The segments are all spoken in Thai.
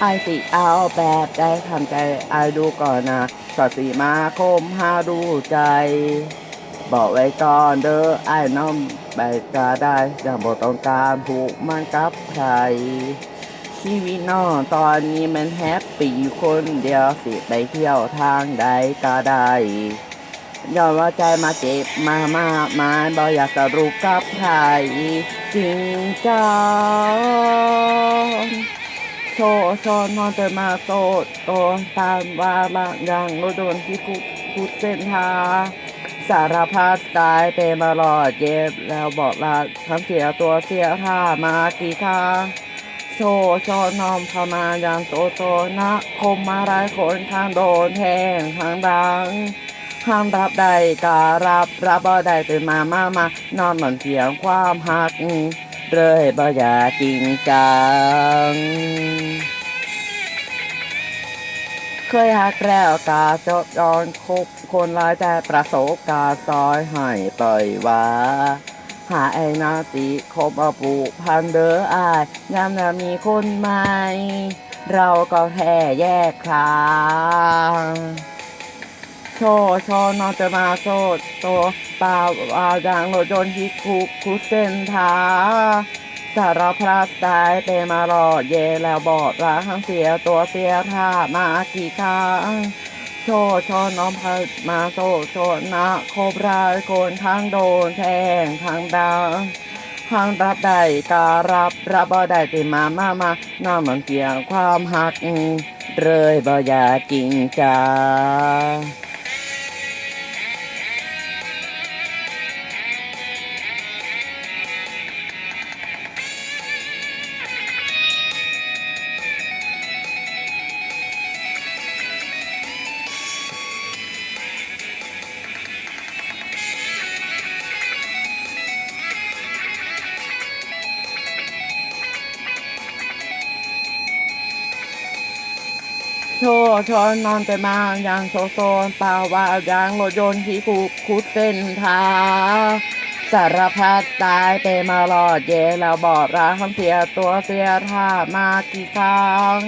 ไอสิเอาแบบได้ทำใจไอดูก่อนนะก็สีมาคมหาดูใจ บอกไว้ก่อนเด้อไอ้น้องไปก็ได้ยังบอกต้องการผูกมันกับใครชีวิตน้องตอนนี้มันแฮปปี้คนเดียวสิไปเที่ยวทางใดก็ได้ยอมว่าใจมาเจ็บมามากมายบอกอยากจะรู้กับใครจริงจัง ชว์โชนอนจะมาโตโตตามว่าบางอย่างโดนที่คุกคุดเส้นทาสารพัดตายเป็นมาหลอดเย็บแล้วบอกลาทั้งเสียตัวเสียท่ามากี่าโชชนอมพมาอย่างโตโตนะคมมาหลายคนทางโดนแทงทางดังห้ามรับได้การับรับบ่ได้ตื่นมามา มานอนหนอนเสียงความหัก เลยบ่อยากจริงจัง เคยหักแล้วกาจดย้อนคบคนร้ายใจประสบการซอยให้ปล่อยว่าหาไอ้นาติคบเอาผูกพันเด้ออายยามจะมีคนใหม่ เราก็แค่แยกทาง โชโชนอจะมาโชว์โตเปล่าเอาอย่างรถยนต์ที่คุกคุเส้นทาสารพัดตายเปมารอดเย่แล้วบอดรักทั้งเสียตัวเสียท่ามากี่ครั้งโชชว์น้องพัดมาโชว์โชนะครบรายคนทั้งโดนแทงทั้งดังทั้งรับได้การรับรับบ่ได้ติมามามาน้ามันเกี่ยงความหักเลยบ่อยากจริงจัง โชชอนนอนไปมาอย่างโซโซนป่าว่าอย่างรถยนต์ที่คูคุดเส้นทางสารพัดตายไปมารอดเย่แล้วบอดรักคำเสียตัวเสียท่ามากี่ครั้ง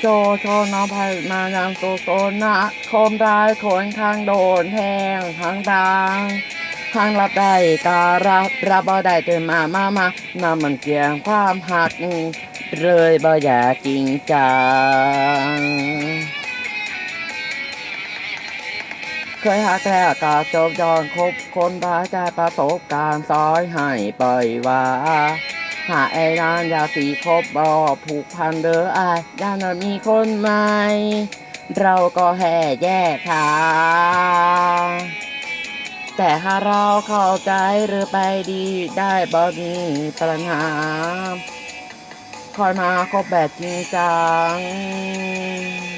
โชว์โชว์น้องพายมาอย่างโซโซนนะคมร้ายคนข้างโดนแทงข้างดังข้างรับได้การรับรับบ่ได้ตื่นมามามานำมันเกี่ยงความหัก เลยบ่อยากจริงจังเคยหาแต่กาจบยอนคบคนร้ายใจประสบการณ์ซอยให้ปล่อยว่าหาไอ้นานอยาสีคบบ่ผูกพันเด้ออายย่านมีคนใหม่เราก็แห่แยกทางแต่ถ้าเราเข้าใจหรือไปดีได้บ่มีปัญหา คอยมาคบแบบจริงจัง